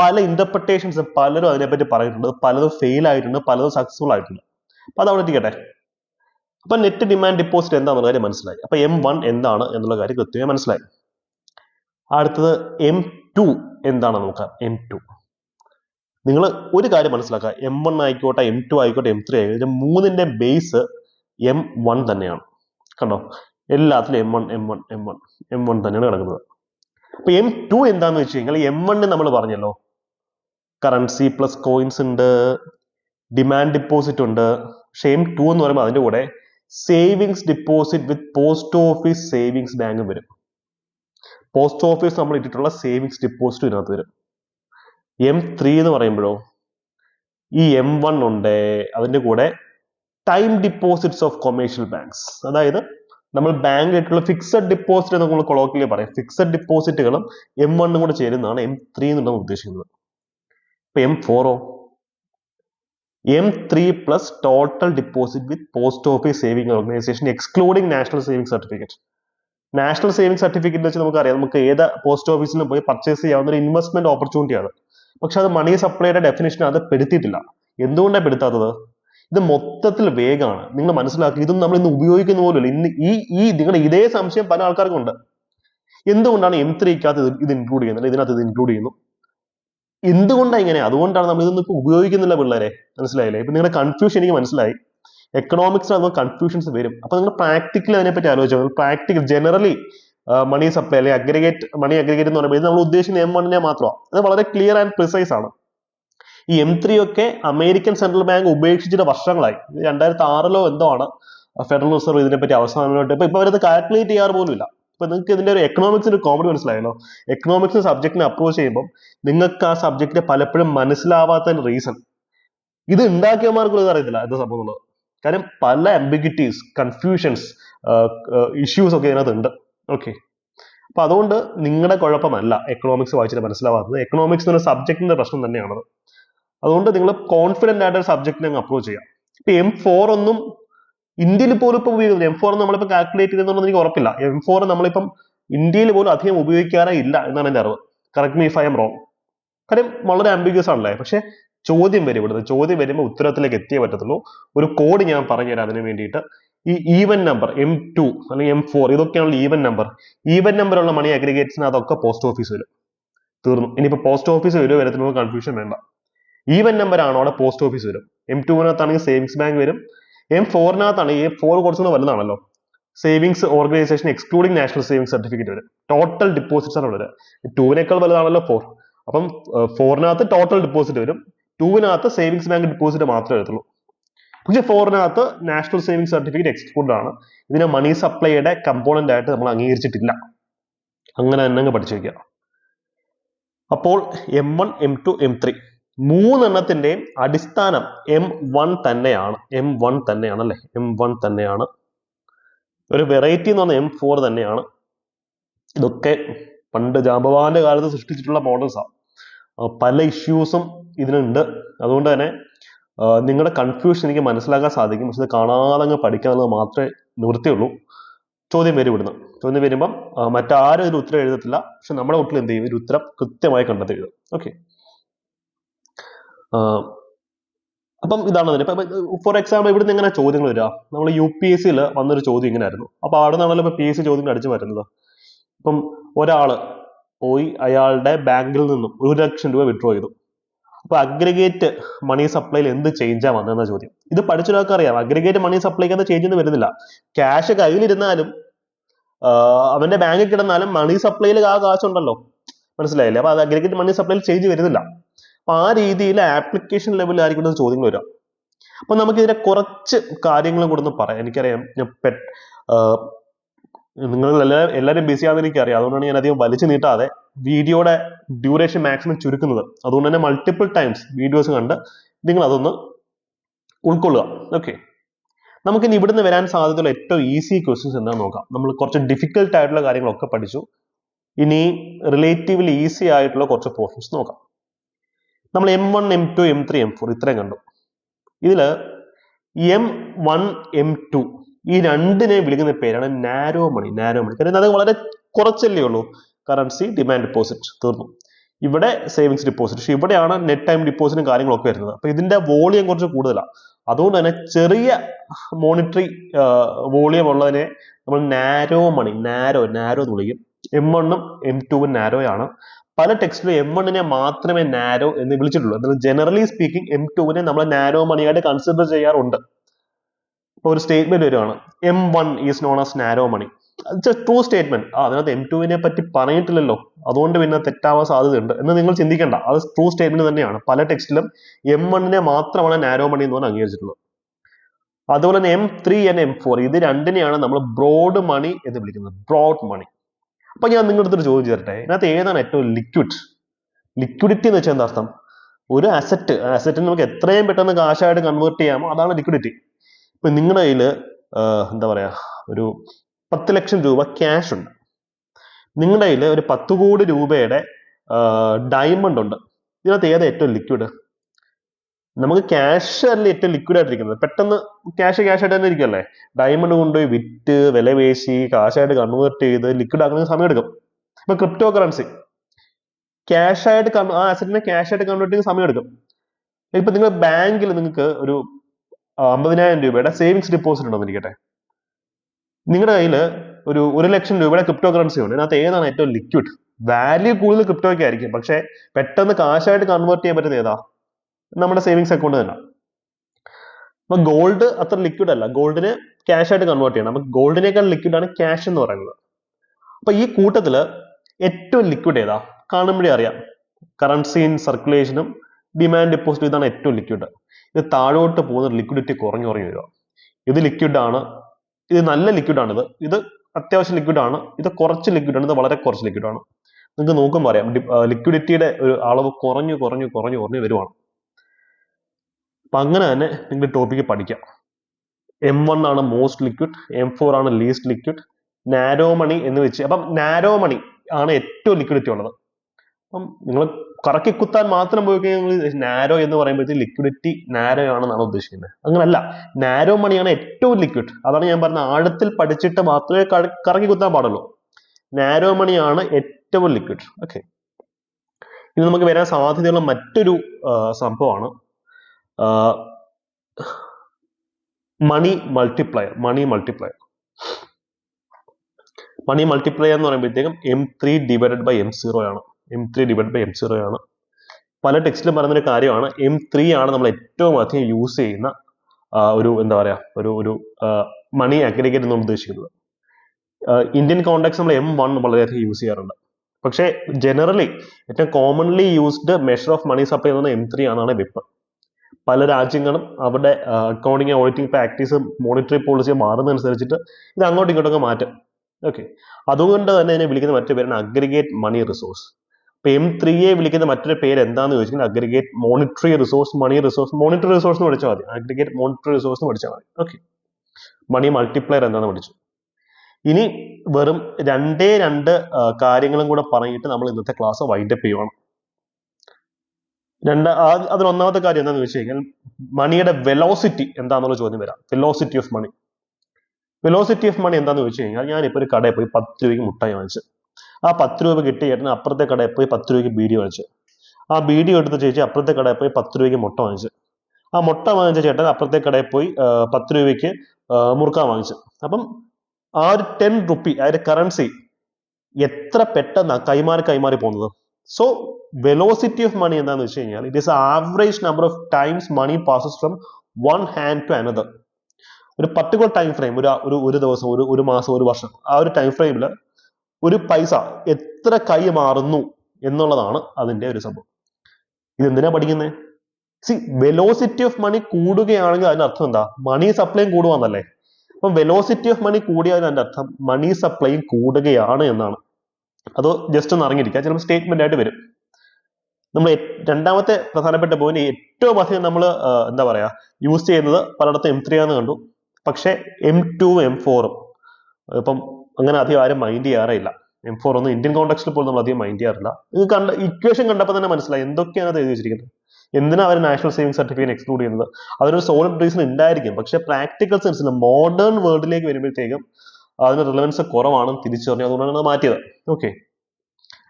പല ഇന്റർപ്രിട്ടേഷൻസ് പലരും അതിനെപ്പറ്റി പറഞ്ഞിട്ടുണ്ട് പലതും ഫെയിൽ ആയിട്ടുണ്ട്. പലതും സക്സസ്ഫുൾ ആയിട്ടുണ്ട്. അപ്പൊ അതവിടെ ഇരിക്കട്ടെ അപ്പൊ നെറ്റ് ഡിമാൻഡ് ഡിപ്പോസിറ്റ് എന്താണെന്നുള്ള കാര്യം മനസ്സിലായി. അപ്പൊ എം വൺ എന്താണ് എന്നുള്ള കാര്യം കൃത്യമായി മനസ്സിലായി. അടുത്തത് എം ടു എന്താണെന്ന് നോക്കാം. എം ടു നിങ്ങൾ ഒരു കാര്യം മനസ്സിലാക്കുക. എം വൺ ആയിക്കോട്ടെ എം ടു ആയിക്കോട്ടെ എം ത്രീ ആയിക്കോട്ടെ മൂന്നിന്റെ ബേസ് എം വൺ തന്നെയാണ്. കണ്ടോ? എല്ലാത്തിലും M one M one M one M one തന്നെയാണ് കിടക്കുന്നത്. അപ്പൊ എം ടു എന്താന്ന് വെച്ച് കഴിഞ്ഞാൽ എം വണ്ണിന് നമ്മൾ പറഞ്ഞല്ലോ. കറൻസി പ്ലസ് കോയിൻസ് ഉണ്ട് ഡിമാൻഡ് ഡിപ്പോസിറ്റ് ഉണ്ട്. പക്ഷെ എം ടു എന്ന് പറയുമ്പോൾ അതിന്റെ കൂടെ savings deposit with post office savings ബാങ്കും വരും. പോസ്റ്റ് ഓഫീസ് നമ്മൾ ഇട്ടിട്ടുള്ള സേവിങ്സ് ഡിപ്പോസിറ്റ് ഇതിനകത്ത് വരും. എം ത്രീ എന്ന് പറയുമ്പോഴോ ഈ എം വൺ ഉണ്ട് അതിന്റെ കൂടെ time deposits of commercial banks അതായത് നമ്മൾ ബാങ്കിലായിട്ടുള്ള ഫിക്സഡ് ഡിപ്പോസിറ്റ് നമ്മൾ കൊളോക്കിയലി പറയും. ഫിക്സഡ് ഡിപ്പോസിറ്റുകളും എം വണ്ണും കൂടെ ചേരുന്നതാണ് എം ത്രീ നമ്മൾ ഉദ്ദേശിക്കുന്നത്. ഇപ്പൊ M ഫോറോ M three plus total deposit with post office saving organisation excluding national saving certificate national saving certificate വെച്ച് നമുക്കറിയാം. നമുക്ക് ഏത് പോസ്റ്റ് ഓഫീസിലും പോയി പർച്ചേസ് ചെയ്യാവുന്ന ഒരു ഇൻവെസ്റ്റ്മെന്റ് ഓപ്പർച്യൂണിറ്റി ആണ്. പക്ഷെ അത് മണി സപ്ലൈയുടെ ഡെഫിനേഷൻ അത് പെടുത്തിയിട്ടില്ല. എന്തുകൊണ്ടാണ് പെടുത്താത്തത്? ഇത് മൊത്തത്തിൽ വേഗമാണ് നിങ്ങൾ മനസ്സിലാക്കി ഇതൊന്നും നമ്മൾ ഇന്ന് ഉപയോഗിക്കുന്ന പോലും ഇന്ന് ഈ ഈ നിങ്ങളുടെ ഇതേ സംശയം പല ആൾക്കാർക്കും ഉണ്ട് എന്തുകൊണ്ടാണ് എം ത്രീക്കകത്ത് ഇത് ഇൻക്ലൂഡ് ചെയ്യുന്നത്? ഇതിനകത്ത് ഇത് ഇൻക്ലൂഡ് ചെയ്യുന്നു. എന്തുകൊണ്ടാണ് ഇങ്ങനെ? അതുകൊണ്ടാണ് നമ്മൾ ഇതൊന്നും ഇപ്പൊ ഉപയോഗിക്കുന്നില്ല പിള്ളേരെ. മനസ്സിലായില്ലേ? ഇപ്പൊ നിങ്ങളുടെ കൺഫ്യൂഷൻ എനിക്ക് മനസ്സിലായി. എക്കണോമിക്സ് അത് കൺഫ്യൂഷൻസ് വരും. അപ്പൊ നിങ്ങൾ പ്രാക്ടിക്കലി അതിനെപ്പറ്റി ആലോചിച്ചു. പ്രാക്ടിക്കൽ ജനറലി മണി സപ്ലൈ അല്ലെങ്കിൽ അഗ്രിഗേറ്റ് മണി അഗ്രിഗേറ്റ് എന്ന് പറയുമ്പോൾ ഇത് നമ്മൾ ഉദ്ദേശിക്കുന്ന എം വണ്ണിനെ മാത്രമാണ് അത് വളരെ ക്ലിയർ ആൻഡ് പ്രിസൈസ് ആണ്. ഈ എം ത്രീ ഒക്കെ അമേരിക്കൻ സെൻട്രൽ ബാങ്ക് ഉപേക്ഷിച്ചിട്ട് വർഷങ്ങളായി. രണ്ടായിരത്തി ആറിലോ എന്തോ ആണ് ഫെഡറൽ റിസർവ് ഇതിനെപ്പറ്റി അവസാനമായിട്ട്. ഇപ്പൊ ഇപ്പൊ അവരത് കാൽക്കുലേറ്റ് ചെയ്യാറ് പോലും ഇല്ല ഇപ്പൊ നിങ്ങൾക്ക് ഇതിന്റെ ഒരു എക്കണോമിക്സിന്റെ കോമഡി മനസ്സിലായല്ലോ. എക്കണോമിക്സ് സബ്ജക്റ്റിനെ അപ്രോച്ച് ചെയ്യുമ്പോൾ നിങ്ങൾക്ക് ആ സബ്ജക്റ്റ് പലപ്പോഴും മനസ്സിലാവാത്തതിന്റെ റീസൺ ഇത് ഉണ്ടാക്കിയമാർക്കും ഇത് അറിയത്തില്ല എന്താ സംഭവം എന്നുള്ളത്. കാര്യം പല അംബിഗിറ്റീസ് കൺഫ്യൂഷൻസ് ഇഷ്യൂസ് ഒക്കെ ഇതിനകത്ത് ഉണ്ട് ഓക്കെ അപ്പൊ അതുകൊണ്ട് നിങ്ങളുടെ കുഴപ്പമല്ല എക്കണോമിക്സ് വായിച്ചിട്ട് മനസ്സിലാവാത്തത്. എക്കണോമിക്സ് എന്ന സബ്ജക്റ്റിന്റെ പ്രശ്നം തന്നെയാണത്. അതുകൊണ്ട് നിങ്ങൾ കോൺഫിഡന്റ് ആയിട്ട് ഒരു സബ്ജക്റ്റിനെ അങ്ങ് അപ്രോച്ച് ചെയ്യാം ഇപ്പൊ എം ഫോർ ഒന്നും ഇന്ത്യയിൽ പോലും ഉപയോഗിക്കുന്നില്ല. എം ഫോർ നമ്മളിപ്പോ കാൽക്കുലേറ്റ് ചെയ്തെന്നുള്ളത് എനിക്ക് ഉറപ്പില്ല. എം ഫോർ നമ്മളിപ്പം ഇന്ത്യയിൽ പോലും അധികം ഉപയോഗിക്കാറേ ഇല്ല എന്നാണ് എന്റെ അറിവ്. Correct me if I'm wrong കാര്യം വളരെ ആംബിഗ്യസ് ആണല്ലേ? പക്ഷെ ചോദ്യം വരും ഇവിടുന്ന്. ചോദ്യം വരുമ്പോൾ ഉത്തരത്തിലേക്ക് എത്തിയേ പറ്റത്തുള്ളൂ. ഒരു കോഡ് ഞാൻ പറഞ്ഞുതരാം അതിന് വേണ്ടിയിട്ട്. ഈ ഈവൻ നമ്പർ എം ടു അല്ലെങ്കിൽ എം ഫോർ ഇതൊക്കെയാണല്ലോ ഈവൻ നമ്പർ ഈവൻ നമ്പർ ഉള്ള മണി അഗ്രിഗേറ്റ്സിന് അതൊക്കെ പോസ്റ്റ് ഓഫീസ് വരും. തീർന്നു. ഇനിയിപ്പോൾ പോസ്റ്റ് ഓഫീസ് വരുമോ വരത്തിനുള്ള കൺഫ്യൂഷൻ വേണ്ട. ഈവൻ നമ്പർ ആണ് അവിടെ പോസ്റ്റ് ഓഫീസ് വരും. എം ടുവിനകത്താണെങ്കിൽ സേവിങ്സ് ബാങ്ക് വരും. എം ഫോറിനകത്താണെങ്കിൽ ഈ ഫോർ കുറച്ചുകൂടെ വലുതാണല്ലോ. Savings organisation excluding national savings certificate വരും. ടോട്ടൽ ഡിപ്പോസിറ്റ്സ് ആണ് ഉള്ളത്. ടൂവിനേക്കാൾ വലുതാണല്ലോ ഫോർ അപ്പം ഫോറിനകത്ത് ടോട്ടൽ ഡിപ്പോസിറ്റ് വരും. ടൂവിനകത്ത് സേവിങ്സ് ബാങ്ക് ഡിപ്പോസിറ്റ് മാത്രമേ വരത്തുള്ളൂ. പക്ഷെ ഫോറിനകത്ത് നാഷണൽ സേവിങ്സ് സർട്ടിഫിക്കറ്റ് എക്സ്ക്ലൂഡ് ആണ്. ഇതിനെ മണി സപ്ലൈയുടെ കമ്പോണന്റ് ആയിട്ട് നമ്മൾ അംഗീകരിച്ചിട്ടില്ല. അങ്ങനെ തന്നെ അങ്ങ് പഠിച്ചു വെക്കുക അപ്പോൾ M one M two M three മൂന്നെണ്ണത്തിന്റെയും അടിസ്ഥാനം എം വൺ തന്നെയാണ്. എം വൺ തന്നെയാണ് അല്ലേ എം വൺ തന്നെയാണ്. ഒരു വെറൈറ്റി എന്ന് പറഞ്ഞാൽ എം ഫോർ തന്നെയാണ്. ഇതൊക്കെ പണ്ട് ജാമ്പവാന്റെ കാലത്ത് സൃഷ്ടിച്ചിട്ടുള്ള മോഡൽസാണ് പല ഇഷ്യൂസും ഇതിനുണ്ട്. അതുകൊണ്ട് തന്നെ നിങ്ങളുടെ കൺഫ്യൂഷൻ എനിക്ക് മനസ്സിലാക്കാൻ സാധിക്കും. പക്ഷെ ഇത് കാണാതെ അങ്ങ് പഠിക്കാനുള്ളത് മാത്രമേ നിവൃത്തിയുള്ളൂ ചോദ്യം വരും ഇവിടുന്ന്. ചോദ്യം വരുമ്പം മറ്റാരും ഇതിന് ഉത്തരം എഴുതത്തില്ല. പക്ഷെ നമ്മുടെ കുട്ടികൾ എന്ത് ചെയ്യും? ഒരു ഉത്തരം കൃത്യമായി കണ്ടെത്തി എഴുതും ഓക്കെ അപ്പം ഇതാണ് അതിന്. ഫോർ എക്സാമ്പിൾ ഇവിടുന്ന് ഇങ്ങനെ ചോദ്യങ്ങൾ വരിക? നമ്മൾ യു പി എസ് സിയിൽ വന്നൊരു ചോദ്യം ഇങ്ങനെ ആയിരുന്നു അപ്പൊ അവിടെ നിന്നാണല്ലോ ഇപ്പൊ പി എസ് സി ചോദ്യം അടിച്ചു വരുന്നത്. ഇപ്പം ഒരാൾ പോയി അയാളുടെ ബാങ്കിൽ നിന്നും ഒരു ലക്ഷം രൂപ വിഡ്രോ ചെയ്തു. അപ്പൊ അഗ്രിഗേറ്റ് മണി സപ്ലൈയിൽ എന്ത് ചേഞ്ചാ വന്നതെന്ന ചോദ്യം. ഇത് പഠിച്ചൊരാൾക്ക് അറിയാം. അഗ്രിഗേറ്റ് മണി സപ്ലൈക്ക് ചേഞ്ച് ഒന്നും വരുന്നില്ല. ക്യാഷ് കയ്യിലിരുന്നാലും അവന്റെ ബാങ്കിൽ കിടന്നാലും മണി സപ്ലൈയിൽ ആ കാശുണ്ടല്ലോ. മനസ്സിലായില്ലേ? അപ്പൊ അത് അഗ്രിഗേറ്റ് മണി സപ്ലൈയിൽ ചേഞ്ച് വരുന്നില്ല. അപ്പൊ ആ രീതിയിൽ ആപ്ലിക്കേഷൻ ലെവലിലായിരിക്കും ചോദ്യങ്ങൾ വരിക. അപ്പൊ നമുക്കിതിനെ കുറച്ച് കാര്യങ്ങളും കൂടെ ഒന്ന് പറയാം. എനിക്കറിയാം ഞാൻ നിങ്ങൾ എല്ലാവരും എല്ലാവരും ബിസി ആണെന്ന് എനിക്കറിയാം. അതുകൊണ്ടാണ് ഞാൻ അധികം വലിച്ചു നീട്ടാതെ വീഡിയോയുടെ ഡ്യൂറേഷൻ മാക്സിമം ചുരുക്കുന്നത്. അതുകൊണ്ട് തന്നെ മൾട്ടിപ്പിൾ ടൈംസ് വീഡിയോസ് കണ്ട് നിങ്ങൾ അതൊന്ന് ഉൾക്കൊള്ളുക. ഓക്കെ നമുക്കിനി ഇവിടുന്ന് വരാൻ സാധ്യതയുള്ള ഏറ്റവും ഈസി ക്വസ്റ്റ്യൻസ് എന്താണെന്ന് നോക്കാം. നമ്മൾ കുറച്ച് ഡിഫിക്കൽട്ട് ആയിട്ടുള്ള കാര്യങ്ങളൊക്കെ പഠിച്ചു. ഇനി റിലേറ്റീവ്ലി ഈസി ആയിട്ടുള്ള കുറച്ച് പോർഷൻസ് നോക്കാം. നമ്മൾ M one M two M three M four ഇത്രയും കണ്ടു. ഇതിൽ എം വൺ എം ടു ഈ രണ്ടിനെ വിളിക്കുന്ന പേരാണ് നാരോ മണി നാരോ മണി കാരണം അത് വളരെ കുറച്ചല്ലേ ഉള്ളൂ. കറൻസി ഡിമാൻഡ് ഡിപ്പോസിറ്റ് തീർന്നു. ഇവിടെ സേവിങ്സ് ഡിപ്പോസിറ്റ് പക്ഷേ ഇവിടെയാണ് നെറ്റ് ടൈം ഡിപ്പോസിറ്റും കാര്യങ്ങളൊക്കെ വരുന്നത്. അപ്പൊ ഇതിന്റെ വോളിയം കുറച്ച് കൂടുതലാണ്. അതുകൊണ്ട് തന്നെ ചെറിയ മോണിറ്ററി വോളിയം ഉള്ളതിനെ നമ്മൾ നാരോ മണി നാരോ നാരോ എന്ന് വിളിക്കും. എം വണ്ണും എം ടുവും നാരോ ആണ്. പല ടെക്സ്റ്റിലും എം വണ്ണിനെ മാത്രമേ നാരോ എന്ന് വിളിച്ചിട്ടുള്ളൂ. എന്നാൽ ജനറലി സ്പീക്കിംഗ് എം ടുവിനെ നമ്മൾ നാരോ മണിയായിട്ട് കൺസിഡർ ചെയ്യാറുണ്ട്. ഇപ്പൊ ഒരു സ്റ്റേറ്റ്മെന്റ് വരുവാണ്. M one is known as narrow money true statement ആ അതിനകത്ത് എം ടുവിനെ പറ്റി പറഞ്ഞിട്ടില്ലല്ലോ. അതുകൊണ്ട് പിന്നെ തെറ്റാവാൻ സാധ്യതയുണ്ട്. എന്ന് നിങ്ങൾ ചിന്തിക്കേണ്ട. അത് ട്രൂ സ്റ്റേറ്റ്മെന്റ് തന്നെയാണ്. പല ടെക്സ്റ്റിലും എം വണ്ണിനെ മാത്രമാണ് നാരോ മണി എന്ന് പറഞ്ഞ് അംഗീകരിച്ചിട്ടുള്ളത്. അതുപോലെ തന്നെ M three and M four ഇത് രണ്ടിനെയാണ് നമ്മൾ ബ്രോഡ് മണി എന്ന് വിളിക്കുന്നത്. ബ്രോഡ് മണി അപ്പൊ ഞാൻ നിങ്ങളുടെ അടുത്തൊരു ചോദ്യം ചേരട്ടെ ഇതിനകത്ത് ഏതാണ് ഏറ്റവും ലിക്വിഡ് ലിക്വിഡിറ്റി എന്ന് വെച്ചാൽ എന്താ അർത്ഥം? ഒരു അസറ്റ് അസറ്റിന് നമുക്ക് എത്രയും പെട്ടെന്ന് കാശായിട്ട് കൺവേർട്ട് ചെയ്യാമോ അതാണ് ലിക്വിഡിറ്റി ഇപ്പൊ നിങ്ങളുടെ കയ്യിൽ എന്താ പറയാ ഒരു പത്ത് ലക്ഷം രൂപ ക്യാഷ് ഉണ്ട്. നിങ്ങളുടെ കയ്യിൽ ഒരു പത്ത് കോടി രൂപയുടെ ഡയമണ്ട് ഉണ്ട്. ഇതിനകത്ത് ഏതാ ഏറ്റവും ലിക്വിഡ് നമുക്ക് ക്യാഷ് അല്ല ഏറ്റവും ലിക്വിഡ് ആയിട്ടിരിക്കുന്നത്. പെട്ടെന്ന് ക്യാഷ് ക്യാഷ് ആയിട്ട് തന്നെ ഇരിക്കുമല്ലേ ഡയമണ്ട് കൊണ്ടുപോയി വിറ്റ് വില പേശി കാശായിട്ട് കൺവേർട്ട് ചെയ്ത് ലിക്വിഡ് ആക്കുന്ന സമയം എടുക്കും. ഇപ്പൊ ക്രിപ്റ്റോ കറൻസി ക്യാഷ് ആയിട്ട് ആ അസറ്റിനെ ക്യാഷ് ആയിട്ട് കൺവേർട്ട് ചെയ്യുന്ന സമയം എടുക്കും. ഇപ്പൊ നിങ്ങൾ ബാങ്കിൽ നിങ്ങൾക്ക് ഒരു അമ്പതിനായിരം രൂപയുടെ സേവിങ്സ് ഡിപ്പോസിറ്റ് ഉണ്ടെന്നിരിക്കട്ടെ നിങ്ങളുടെ കയ്യിൽ ഒരു ഒരു ലക്ഷം രൂപയുടെ ക്രിപ്റ്റോ കറൻസി ഉണ്ട്. അതിനകത്ത് ഏതാണ് ഏറ്റവും ലിക്വിഡ് വാല്യൂ കൂടുതൽ ക്രിപ്റ്റോയ്ക്ക് ആയിരിക്കും. പക്ഷെ പെട്ടെന്ന് കാശായിട്ട് കൺവേർട്ട് ചെയ്യാൻ പറ്റുന്നത് ഏതാ? നമ്മുടെ സേവിങ്സ് അക്കൗണ്ട് തന്നെ. അപ്പൊ ഗോൾഡ് അത്ര ലിക്വിഡ് അല്ല. ഗോൾഡിന് ക്യാഷ് ആയിട്ട് കൺവേർട്ട് ചെയ്യണം. അപ്പൊ ഗോൾഡിനേക്കാൾ ലിക്വിഡ് ആണ് ക്യാഷ് എന്ന് പറയുന്നത്. അപ്പൊ ഈ കൂട്ടത്തിൽ ഏറ്റവും ലിക്വിഡ് ഏതാ? കാണുമ്പോഴേ അറിയാം. കറൻസി ഇൻ സർക്കുലേഷനും ഡിമാൻഡ് ഡെപ്പോസിറ്റ് ഇതാണ് ഏറ്റവും ലിക്വിഡ് ഇത് താഴോട്ട് പോകുന്ന ലിക്വിഡിറ്റി കുറഞ്ഞു കുറഞ്ഞു വരിക. ഇത് ലിക്വിഡ് ആണ്. ഇത് നല്ല ലിക്വിഡ് ആണ് ഇത്. ഇത് അത്യാവശ്യം ലിക്വിഡ് ആണ്. ഇത് കുറച്ച് ലിക്വിഡ് ആണ്. ഇത് വളരെ കുറച്ച് ലിക്വിഡ് ആണ്. നിങ്ങൾക്ക് നോക്കുമ്പോൾ അറിയാം. ലിക്വിഡിറ്റിയുടെ ഒരു അളവ് കുറഞ്ഞു കുറഞ്ഞു കുറഞ്ഞു കുറഞ്ഞു വരുവാണ്. അപ്പൊ അങ്ങനെ തന്നെ നിങ്ങൾ ടോപ്പിക്ക് പഠിക്കാം. എം വൺ ആണ് മോസ്റ്റ് ലിക്വിഡ് എം ഫോർ ആണ് ലീസ്റ്റ് ലിക്വിഡ് നാരോ മണി എന്ന് വെച്ച് അപ്പം നാരോ മണി ആണ് ഏറ്റവും ലിക്വിഡിറ്റി ഉള്ളത്. അപ്പം നിങ്ങൾ കറക്കി കുത്താൻ മാത്രം പോയി കഴിഞ്ഞാൽ നാരോ എന്ന് പറയുമ്പോഴത്തേക്ക് ലിക്വിഡിറ്റി നാരോ ആണെന്നാണ് ഉദ്ദേശിക്കുന്നത്. അങ്ങനല്ല നാരോ മണിയാണ് ഏറ്റവും ലിക്വിഡ് അതാണ് ഞാൻ പറഞ്ഞ ആഴത്തിൽ പഠിച്ചിട്ട് മാത്രമേ കറക്കി കുത്താൻ പാടുള്ളൂ. നാരോ മണിയാണ് ഏറ്റവും ലിക്വിഡ് ഓക്കെ ഇനി നമുക്ക് വരാൻ സാധ്യതയുള്ള മറ്റൊരു സംഭവമാണ് money multiplier money multiplier money multiplier എന്ന് പറയുമ്പോഴത്തേക്കും M three divided by M zero ആണ്. M three divide by M zero ആണ്. പല ടെക്സ്റ്റിലും പറയുന്നൊരു കാര്യമാണ്. എം ത്രീ ആണ് നമ്മൾ ഏറ്റവും അധികം യൂസ് ചെയ്യുന്ന ഒരു എന്താ പറയുക ഒരു ഒരു മണി അഗ്രിഗേറ്റ് എന്ന് ഉദ്ദേശിക്കുന്നത്. ഇന്ത്യൻ കോണ്ടാക്സ് നമ്മൾ എം വൺ വളരെയധികം യൂസ് ചെയ്യാറുണ്ട്. പക്ഷേ ജനറലി ഏറ്റവും commonly used measure of money supply എന്ന് പറഞ്ഞാൽ എം ത്രീ ആണെന്നാണ് വിപ്പ്. പല രാജ്യങ്ങളും അവരുടെ accounting auditing practice monetary policy മാറുന്നതനുസരിച്ചിട്ട് ഇത് അങ്ങോട്ടും ഇങ്ങോട്ടൊക്കെ മാറ്റും. ഓക്കെ അതുകൊണ്ട് തന്നെ ഇതിനെ വിളിക്കുന്ന മറ്റൊരു പേരാണ് അഗ്രിഗേറ്റ് മണി റിസോഴ്സ് ഇപ്പൊ എം ത്രീയെ വിളിക്കുന്ന മറ്റൊരു പേര് എന്താന്ന് ചോദിച്ചാൽ aggregate monetary resource money resource monetary resource എന്ന് പഠിച്ചാൽ മതി. അഗ്രിഗേറ്റ് മോണിറ്ററി റിസോഴ്സ് എന്ന് പഠിച്ചാൽ മതി. ഓക്കെ മണി മൾട്ടിപ്ലയർ എന്താന്ന് പഠിച്ചു. ഇനി വെറും രണ്ടേ രണ്ട് കാര്യങ്ങളും കൂടെ പറഞ്ഞിട്ട് നമ്മൾ ഇന്നത്തെ ക്ലാസ് വൈൻഡപ്പ് ചെയ്യുവാണ്. രണ്ട് അതിൽ ഒന്നാമത്തെ കാര്യം എന്താണെന്ന് വെച്ച് കഴിഞ്ഞാൽ മണിയുടെ വെലോസിറ്റി എന്താണെന്നുള്ള ചോദ്യം വരാം. Velocity of money velocity of money എന്താണെന്ന് വെച്ച് കഴിഞ്ഞാൽ ഞാനിപ്പോൾ ഒരു കടയിൽ പോയി പത്ത് രൂപയ്ക്ക് മുട്ടായി വാങ്ങിച്ചു ആ പത്ത് രൂപ കിട്ടിയ ചേട്ടന് അപ്പുറത്തെ കടയിൽ പോയി പത്ത് രൂപയ്ക്ക് ബീഡി വാങ്ങിച്ചു ആ ബീഡി എടുത്ത ചേച്ചി അപ്പുറത്തെ കടയിൽ പോയി പത്ത് രൂപയ്ക്ക് മുട്ട വാങ്ങിച്ചു ആ മുട്ട വാങ്ങിച്ച ചേട്ടൻ അപ്പുറത്തെ കടയിൽ പോയി പത്ത് രൂപയ്ക്ക് മുറുക്കാൻ വാങ്ങിച്ചു. അപ്പം ആ ഒരു ടെൻ റുപ്പി ആ ഒരു കറൻസി എത്ര പെട്ടെന്നാ കൈമാറി കൈമാറി പോകുന്നത്? സോ വെലോസിറ്റി ഓഫ് മണി എന്താണെന്ന് വെച്ച് കഴിഞ്ഞാൽ it is average number of times money passes from one hand to another ഒരു പർട്ടിക്കുലർ ടൈം ഫ്രെയിം ഒരു ഒരു ദിവസം ഒരു ഒരു മാസം ഒരു വർഷം ആ ഒരു ടൈം ഫ്രെയിമിൽ ഒരു പൈസ എത്ര കൈ മാറുന്നു എന്നുള്ളതാണ് അതിന്റെ ഒരു സംഭവം. ഇത് എന്തിനാ പഠിക്കുന്നത് സി വെലോസിറ്റി ഓഫ് മണി കൂടുകയാണെങ്കിൽ അതിന്റെ അർത്ഥം എന്താ? മണി സപ്ലൈയും കൂടുവാന്നല്ലേ? അപ്പം വെലോസിറ്റി ഓഫ് മണി കൂടിയാൽ അതിന്റെ അർത്ഥം മണി സപ്ലൈയും കൂടുകയാണ് എന്നാണ്. അത് ജസ്റ്റ് ഒന്ന് അറിഞ്ഞിരിക്കുക ചിലപ്പോൾ സ്റ്റേറ്റ്മെന്റ് ആയിട്ട് വരും. നമ്മൾ രണ്ടാമത്തെ പ്രധാനപ്പെട്ട പോയിന്റ് ഏറ്റവും അധികം നമ്മൾ എന്താ പറയാ യൂസ് ചെയ്യുന്നത് പലയിടത്തും എം ത്രീ ആണെന്ന് കണ്ടു. പക്ഷെ എം ടു എം ഫോറും ഇപ്പം അങ്ങനെ അധികം ആരും മൈൻഡ് ചെയ്യാറില്ല എം ഫോർ ഒന്നും ഇന്ത്യൻ കോൺടാക്സിൽ പോലും നമ്മൾ അധികം മൈൻഡ് ചെയ്യാറില്ല. ഇത് കണ്ട ഇക്വേഷൻ കണ്ടപ്പോൾ തന്നെ മനസ്സിലായി. എന്തൊക്കെയാണ് അത് എഴുതി വെച്ചിരിക്കുന്നത്? എന്തിനാണ് അവർ നാഷണൽ സേവിംഗ് സർട്ടിഫിക്കറ്റ് എക്സ്ക്ലൂഡ് ചെയ്യുന്നത്? അതൊരു സോളിഡ് റീസൺ ഉണ്ടായിരിക്കും. പക്ഷെ പ്രാക്ടിക്കൽ സെൻസിൽ മോഡേൺ വേൾഡിലേക്ക് വരുമ്പോഴത്തേക്കും അതിന് റിലവൻസ് കുറവാണെന്ന് തിരിച്ചറിഞ്ഞു അതുകൊണ്ടാണ് അത് മാറ്റിയത്. ഓക്കെ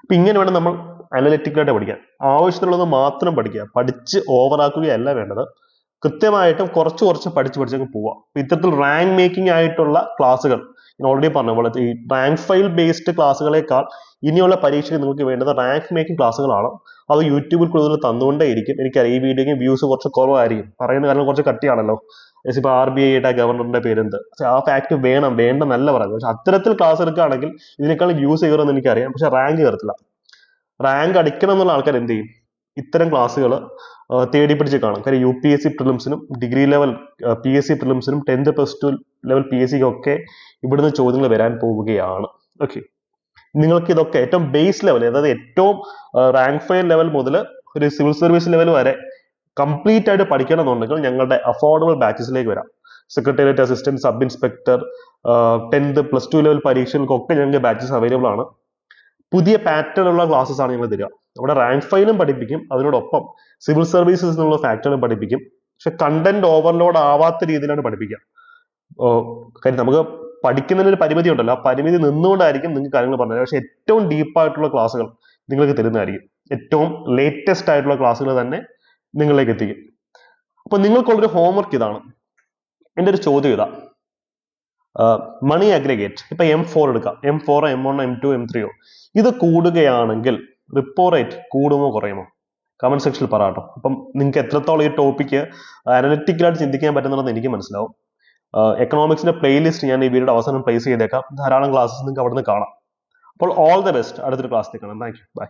അപ്പൊ ഇങ്ങനെ വേണം നമ്മൾ അനലിറ്റിക്കലായിട്ട് പഠിക്കാൻ. ആവശ്യത്തിനുള്ളത് മാത്രം പഠിക്കുക. പഠിച്ച് ഓവറാക്കുകയല്ല വേണ്ടത്. കൃത്യമായിട്ടും കുറച്ച് കുറച്ച് പഠിച്ച് പഠിച്ചങ്ങ് പോവുക. ഇത്തരത്തിൽ റാങ്ക് മേക്കിംഗ് ആയിട്ടുള്ള ക്ലാസ്സുകൾ. ഞാൻ ഓൾറെഡി പറഞ്ഞ പോലെ ഈ റാങ്ക് ഫയൽ ബേസ്ഡ് ക്ലാസ്സുകളെക്കാൾ ഇനിയുള്ള പരീക്ഷയ്ക്ക് നിങ്ങൾക്ക് വേണ്ടത് റാങ്ക് മേക്കിംഗ് ക്ലാസ്സുകളാണ്. അത് യൂട്യൂബിൽ കൂടുതൽ തന്നുകൊണ്ടേയിരിക്കും. എനിക്കറിയാം ഈ വീഡിയോയ്ക്ക് വ്യൂസ് കുറച്ച് കുറവായിരിക്കും. പറയുന്ന കാരണം കുറച്ച് കട്ടിയാണല്ലോ. ഇപ്പൊ ആർ ബി ഐയുടെ ഗവർണറിന്റെ പേരെന്ത്? ആ ഫാക്ട് വേണം വേണ്ട നല്ല പറയുന്നത് പക്ഷെ അത്തരത്തിൽ ക്ലാസ് എടുക്കുകയാണെങ്കിൽ ഇതിനേക്കാൾ വ്യൂസ് കയറുമെന്ന് എനിക്കറിയാം. പക്ഷെ റാങ്ക് കയറത്തില്ല. റാങ്ക് അടിക്കണം എന്നുള്ള ആൾക്കാർ എന്ത് ചെയ്യും? ഇത്തരം ക്ലാസ്സുകൾ തേടി പിടിച്ച് കാണും. കാര്യം U P S C പ്രിലിംസിനും degree level P S C പ്രിലിംസിനും tenth plus two level P S സിക്കും ഒക്കെ ഇവിടുന്ന് ചോദ്യങ്ങൾ വരാൻ പോവുകയാണ്. ഓക്കെ നിങ്ങൾക്ക് ഇതൊക്കെ ഏറ്റവും ബേസ് ലെവൽ അതായത് ഏറ്റവും റാങ്ക് ഫയർ ലെവൽ മുതൽ ഒരു സിവിൽ സർവീസ് ലെവൽ വരെ കംപ്ലീറ്റ് ആയിട്ട് പഠിക്കണം എന്നുണ്ടെങ്കിൽ ഞങ്ങളുടെ അഫോർഡബിൾ ബാച്ചസിലേക്ക് വരാം. Secretariat assistant sub inspector tenth plus two level പരീക്ഷകൾക്കൊക്കെ ഞങ്ങൾക്ക് ബാച്ചസ് അവൈലബിൾ ആണ്. പുതിയ പാറ്റേൺ ഉള്ള ക്ലാസ്സസ് ആണ് ഞങ്ങൾ തരിക. അവിടെ റാങ്ക് ഫൈലും പഠിപ്പിക്കും. അതിനോടൊപ്പം സിവിൽ സർവീസസ് എന്നുള്ള ഫാക്ടറും പഠിപ്പിക്കും. പക്ഷെ കണ്ടന്റ് ഓവർലോഡ് ആവാത്ത രീതിയിലാണ് പഠിപ്പിക്കുക. കാര്യം നമുക്ക് പഠിക്കുന്നതിന് ഒരു പരിമിതി ഉണ്ടല്ലോ. ആ പരിമിതി നിന്നുകൊണ്ടായിരിക്കും നിങ്ങൾക്ക് കാര്യങ്ങൾ പറഞ്ഞത്. പക്ഷെ ഏറ്റവും ഡീപ്പായിട്ടുള്ള ക്ലാസ്സുകൾ നിങ്ങൾക്ക് തരുന്നതായിരിക്കും. ഏറ്റവും ലേറ്റസ്റ്റ് ആയിട്ടുള്ള ക്ലാസ്സുകൾ തന്നെ നിങ്ങളിലേക്ക് എത്തിക്കും. അപ്പൊ നിങ്ങൾക്കുള്ളൊരു ഹോംവർക്ക് ഇതാണ്. എന്റെ ഒരു ചോദ്യം ഇതാ. മണി അഗ്രിഗേറ്റ് ഇപ്പൊ എം ഫോർ എടുക്കാം. M four M one M two M ത്രീയോ ഇത് കൂടുകയാണെങ്കിൽ റിപ്പോ റേറ്റ് കൂടുമോ കുറയുമോ? കമന്റ് സെക്ഷനിൽ പറയാട്ടോ അപ്പം നിങ്ങൾക്ക് എത്രത്തോളം ഈ ടോപ്പിക്ക് അനലിറ്റിക്കലായിട്ട് ചിന്തിക്കാൻ പറ്റുന്നുണ്ടെന്ന് എനിക്ക് മനസ്സിലാവും. എക്കണോമിക്സിന്റെ പ്ലേലിസ്റ്റ് ഞാൻ ഈ വീഡിയോയുടെ അവസാനം പ്ലേസ് ചെയ്തേക്കാം. ധാരാളം ക്ലാസ്സസ് നിങ്ങൾക്ക് അവിടെ നിന്ന് കാണാം. അപ്പോൾ ഓൾ ദ ബെസ്റ്റ് അടുത്തൊരു ക്ലാസ്സിൽ കാണാം. Thank you by